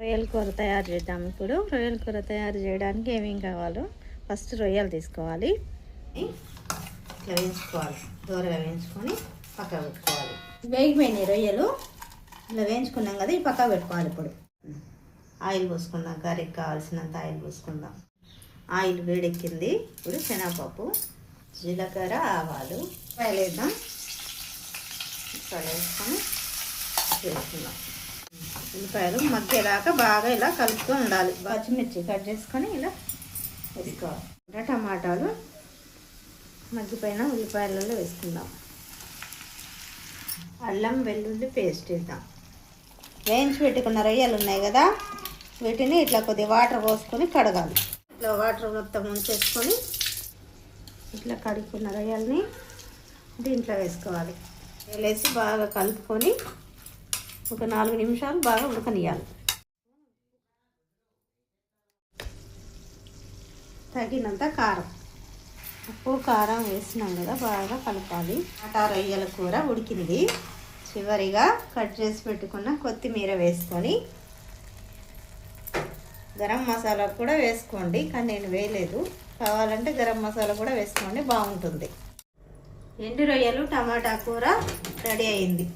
రొయ్యల కూర తయారు చేద్దాం ఇప్పుడు. రొయ్యల కూర తయారు చేయడానికి ఏమేం కావాలో ఫస్ట్ రొయ్యలు తీసుకోవాలి. ఇట్లా వేయించుకోవాలి. దూరగా వేయించుకొని పక్కన పెట్టుకోవాలి. వేగిపోయినాయి రొయ్యలు. ఇలా వేయించుకున్నాం కదా ఈ పక్కన పెట్టుకోవాలి ఇప్పుడు. ఆయిల్ పోసుకుందాం కర్రీకి కావాల్సినంత ఆయిల్ పోసుకుందాం. ఆయిల్ వేడెక్కింది. ఇప్పుడు శనగపప్పు జీలకర్ర ఆవాలు ఫ్రై వేసుకొని వేసుకుందాం. ఉల్లిపాయలు మగ్గేదాకా బాగా ఇలా కలుపుతూ ఉండాలి. పచ్చిమిర్చి కట్ చేసుకొని ఇలా వేసుకోవాలి. టమాటాలు మగ్గిపోయిన ఉల్లిపాయలలో వేసుకుందాం. అల్లం వెల్లుల్లి పేస్ట్ వేద్దాం. వేయించి పెట్టుకున్న రొయ్యలు ఉన్నాయి కదా వీటిని ఇట్లా కొద్దిగా వాటర్ పోసుకొని కడగాలి. ఇట్లా వాటర్ మొత్తం ఉంచేసుకొని ఇట్లా కడుక్కున్న రొయ్యల్ని దీంట్లో వేసుకోవాలి. వేసి బాగా కలుపుకొని ఒక నాలుగు నిమిషాలు బాగా ఉడకనియాలి తగినంత కారం. ఉప్పు కారం వేసినాం కదా బాగా కలపాలి. అటా రొయ్యల కూర ఉడికింది చివరిగా కట్ చేసి పెట్టుకున్న కొత్తిమీర వేసుకొని గరం మసాలా కూడా వేసుకోండి కానీ నేను వేయలేదు. కావాలంటే గరం మసాలా కూడా వేసుకోండి బాగుంటుంది. ఎండు రొయ్యలు టమాటా కూర రెడీ అయింది.